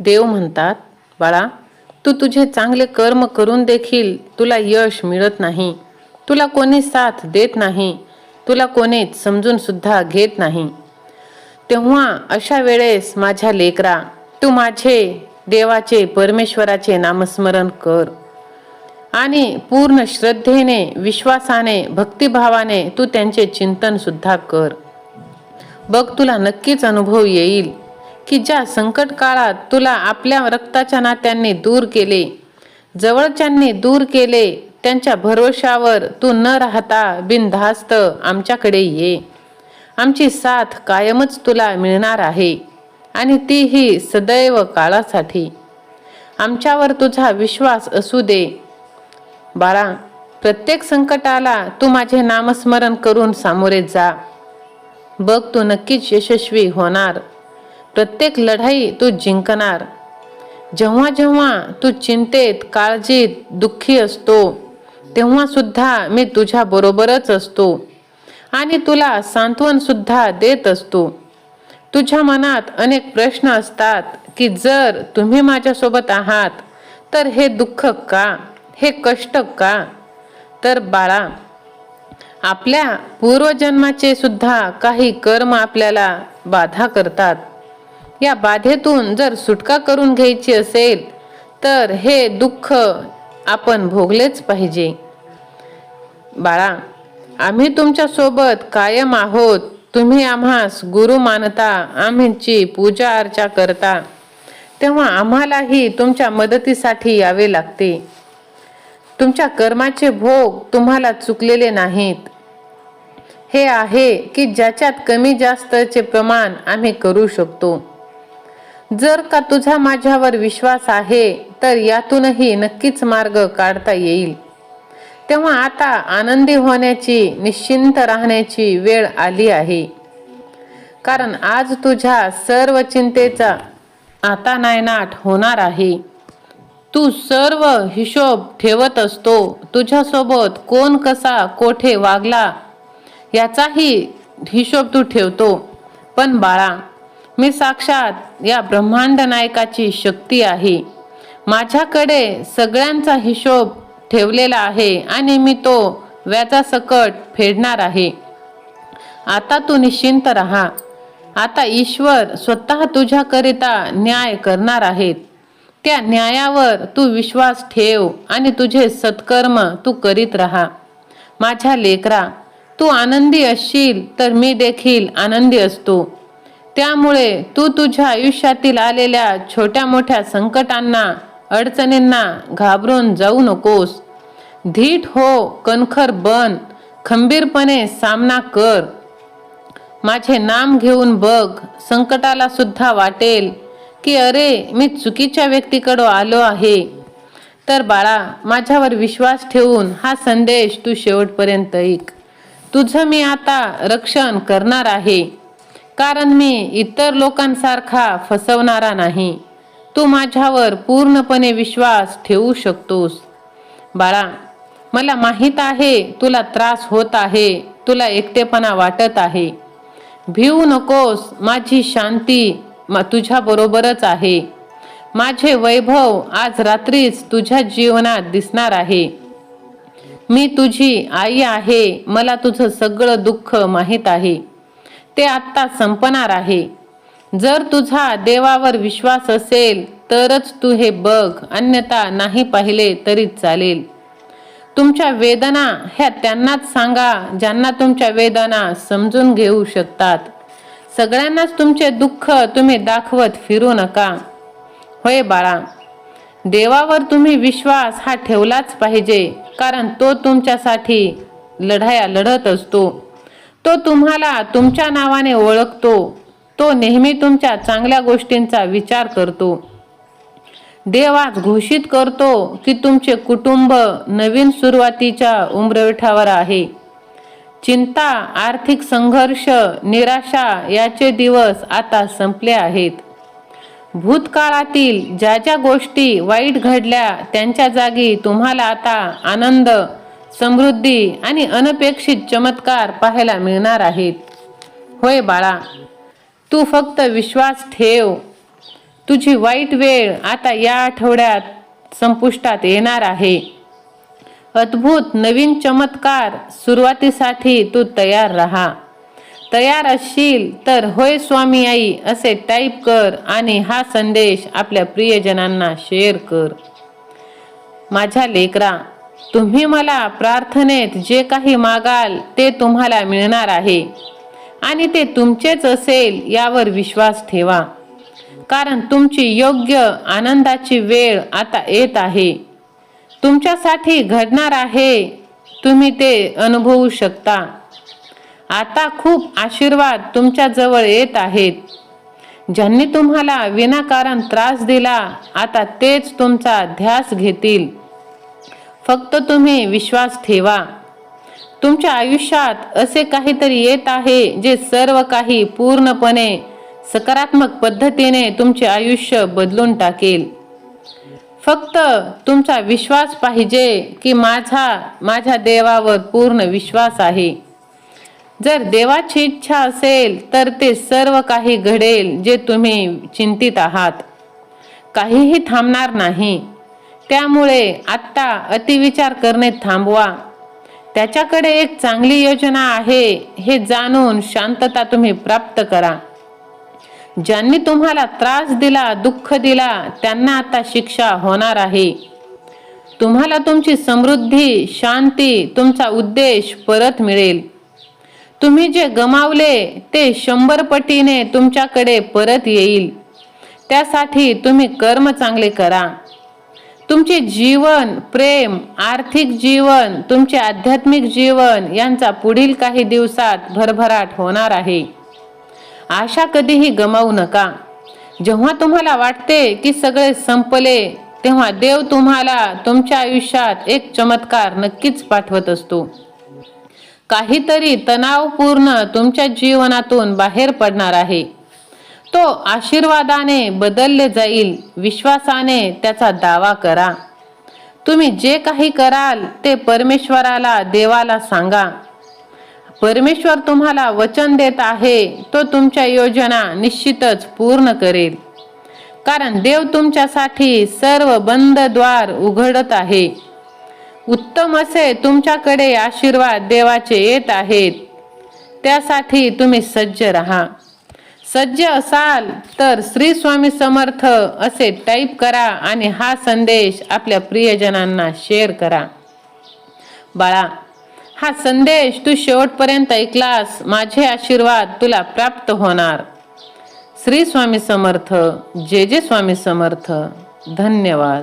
देव म्हणतात बाळा तू तुझे चांगले कर्म करून देखील तुला यश मिळत नाही. तुला कोणी साथ देत नाही. तुला कोणीच समजून सुद्धा घेत नाही. तेव्हा अशा वेळेस माझ्या लेकरा तू माझे देवाचे परमेश्वराचे नामस्मरण कर. आणि पूर्ण श्रद्धेने विश्वासाने भक्तिभावाने तू त्यांचे चिंतन सुद्धा कर. बघ तुला नक्कीच अनुभव येईल. की ज्या संकट काळात तुला आपल्या रक्ताच्या नात्यांनी दूर केले जवळच्यांनी दूर केले त्यांच्या भरोशावर तू न राहता बिनधास्त आमच्याकडे ये. आमची साथ कायमच तुला मिळणार आहे आणि तीही सदैव काळासाठी. आमच्यावर तुझा विश्वास असू दे. बाळा प्रत्येक संकटाला तू माझे नामस्मरण करून सामोरे जा. बघ तू नक्कीच यशस्वी होणार. प्रत्येक लढाई तू जिंकणार. जेव्हा जेव्हा तू चिंतेत काळजीत दुःखी असतो तेव्हा सुद्धा मी तुझ्या बरोबरच असतो. आणि तुला सांत्वन सुद्धा देत असतो. तुझ्या मनात अनेक प्रश्न असतात की जर तुम्ही माझ्यासोबत आहात तर हे दुःख का? हे कष्ट का? तर बाळा आपल्या पूर्वजन्माचे सुद्धा काही कर्म आपल्याला बाधा करतात. या बाधेतून जर सुटका करून घ्यायची असेल तर हे दुःख आपण भोगलेच पाहिजे. बाळा आम्ही तुमच्यासोबत कायम आहोत. तुम्ही आम्हास गुरु मानता आम्हीची पूजा अर्चा करता. तेव्हा आम्हालाही तुमच्या मदतीसाठी यावे लागते. तुमच्या कर्माचे भोग तुम्हाला चुकलेले नाहीत. हे आहे की ज्याच्यात कमी जास्तचे प्रमाण आम्ही करू शकतो. जर का तुझा माझ्यावर विश्वास आहे तर यातूनही नक्कीच मार्ग काढता येईल. तेव्हा आता आनंदी होण्याची निश्चिंत राहण्याची वेळ आली आहे. कारण आज तुझ्या सर्व चिंतेचा आता नायनाट होणार आहे. तू सर्व हिशोब ठेवत असतो तुझ्यासोबत कोण कसा कोठे वागला याचाही हिशोब तू ठेवतो. पण बाळा मी साक्षात या ब्रह्मांड नायकाची शक्ती आहे. माझ्याकडे सगळ्यांचा हिशोब ठेवलेला आहे आणि मी तो व्याजासकट फेडणार आहे. आता तू निश्चिंत राहा. आता ईश्वर स्वतः तुझ्याकरिता न्याय करणार आहेत. त्या न्यायावर तू विश्वास ठेव आणि तुझे सत्कर्म तू करीत राहा. माझ्या लेकरा तू आनंदी असशील तर मी देखील आनंदी असतो. त्यामुळे तू तुझ्या आयुष्यातील आलेल्या छोट्या मोठ्या संकटांना अडचणींना घाबरून जाऊ नकोस. धीट हो कणखर बन खंबीरपणे सामना कर. माझे नाम घेऊन बघ संकटाला सुद्धा वाटेल की अरे मी चुकीच्या व्यक्तीकडं आलो आहे. तर बाळा माझ्यावर विश्वास ठेवून हा संदेश तू शेवटपर्यंत ऐक. तुझं मी आता रक्षण करणार आहे. कारण मी इतर लोकांसारखा फसवणारा नाही. तू माझ्यावर पूर्णपणे विश्वास ठेवू शकतोस. बाळा मला माहीत आहे तुला त्रास होत आहे तुला एकटेपणा वाटत आहे. भिवू नकोस माझी शांती मा तुझ्याबरोबरच आहे. माझे वैभव आज रात्रीच तुझ्या जीवनात दिसणार आहे. मी तुझी आई आहे मला तुझं सगळं दुःख माहीत आहे. ते आत्ता संपणार आहे. जर तुझा देवावर विश्वास असेल तरच तू हे बघ अन्यथा नाही पाहिले तरी चालेल. तुमच्या वेदना ह्या त्यांनाच सांगा ज्यांना तुमच्या वेदना समजून घेऊ शकतात. सगळ्यांनाच तुमचे दुःख तुम्ही दाखवत फिरू नका. होय बाळा देवावर तुम्ही विश्वास हा ठेवलाच पाहिजे कारण तो तुमच्यासाठी लढाया लढत असतो. तो तुम्हाला तुमच्या नावाने ओळखतो. तो नेहमी तुमच्या चांगल्या गोष्टींचा विचार करतो. देवास घोषित करतो की तुमचे कुटुंब नवीन सुरुवातीच्या उंबरठ्यावर आहे. चिंता आर्थिक संघर्ष निराशा याचे दिवस आता संपले आहेत. भूतकाळातील ज्या ज्या गोष्टी वाईट घडल्या त्यांच्या जागी तुम्हाला आता आनंद समृद्धी आणि अनपेक्षित चमत्कार पाहायला मिळणार आहेत. होय बाळा तू फक्त विश्वास ठेव. तुझी वाईट वेळ आता या आठवड्यात संपुष्टात येणार आहे. अद्भुत नवीन चमत्कार सुरुवातीसाठी तू तयार राहा. तयार असशील तर होय स्वामी आई असे टाईप कर आणि हा संदेश आपल्या प्रियजनांना शेअर कर. माझ्या लेकरा तुम्ही मला प्रार्थनेत जे काही मागाल ते तुम्हाला मिळणार आहे. आणि ते तुमचेच असेल यावर विश्वास ठेवा. कारण तुमची योग्य आनंदाची वेळ आता येत आहे. तुमच्यासाठी घडणार आहे. तुम्ही ते अनुभवू शकता. आता खूप आशीर्वाद तुमच्याजवळ येत आहेत. ज्यांनी तुम्हाला विनाकारण त्रास दिला आता तेच तुमचा ध्यास घेतील. फक्त तुम्ही विश्वास ठेवा. तुमच्या आयुष्यात असे काहीतरी येत आहे जे सर्व काही पूर्णपणे सकारात्मक पद्धतीने तुमचे आयुष्य बदलून टाकेल. फक्त तुमचा विश्वास पाहिजे की माझा माझ्या देवावर पूर्ण विश्वास आहे. जर देवाची इच्छा असेल तर ते सर्व काही घडेल जे तुम्ही चिंतित आहात. काहीही थांबणार नाही. त्यामुळे आत्ता अतिविचार करणे थांबवा. त्याच्याकडे एक चांगली योजना आहे हे जाणून शांतता तुम्ही प्राप्त करा. ज्यांनी तुम्हाला त्रास दिला दुःख दिला त्यांना आता शिक्षा होणार आहे. तुम्हाला तुमची समृद्धी शांती तुमचा उद्देश परत मिळेल. तुम्ही जे गमावले ते शंभर पटीने तुमच्याकडे परत येईल. त्यासाठी तुम्ही कर्म चांगले करा. तुमचे जीवन प्रेम आर्थिक जीवन तुमचे आध्यात्मिक जीवन यांचा पुढील काही दिवसात भरभराट होणार आहे. आशा कधीही गमावू नका. जेव्हा तुम्हाला वाटते की सगळे संपले तेव्हा देव तुम्हाला तुमच्या आयुष्यात एक चमत्कार नक्कीच पाठवत असतो. काहीतरी तणावपूर्ण तुमच्या जीवनातून बाहेर पडणार आहे. तो आशीर्वादाने बदलले जाईल विश्वासाने त्याचा दावा करा. तुम्ही जे काही कराल ते परमेश्वराला देवाला सांगा. परमेश्वर तुम्हाला वचन देत आहे तो तुमच्या योजना निश्चितच पूर्ण करेल. कारण देव तुमच्यासाठी सर्व बंद द्वार उघडत आहे. उत्तम असे तुमच्याकडे आशीर्वाद देवाचे येत आहेत. त्यासाठी तुम्ही सज्ज राहा. सज्ज असाल तर श्री स्वामी समर्थ असे टाईप करा आणि हा संदेश आपल्या प्रियजनांना शेअर करा. बाळा हा संदेश तू शेवटपर्यंत ऐकलास माझे आशीर्वाद तुला प्राप्त होणार. श्री स्वामी समर्थ जे जे स्वामी समर्थ धन्यवाद.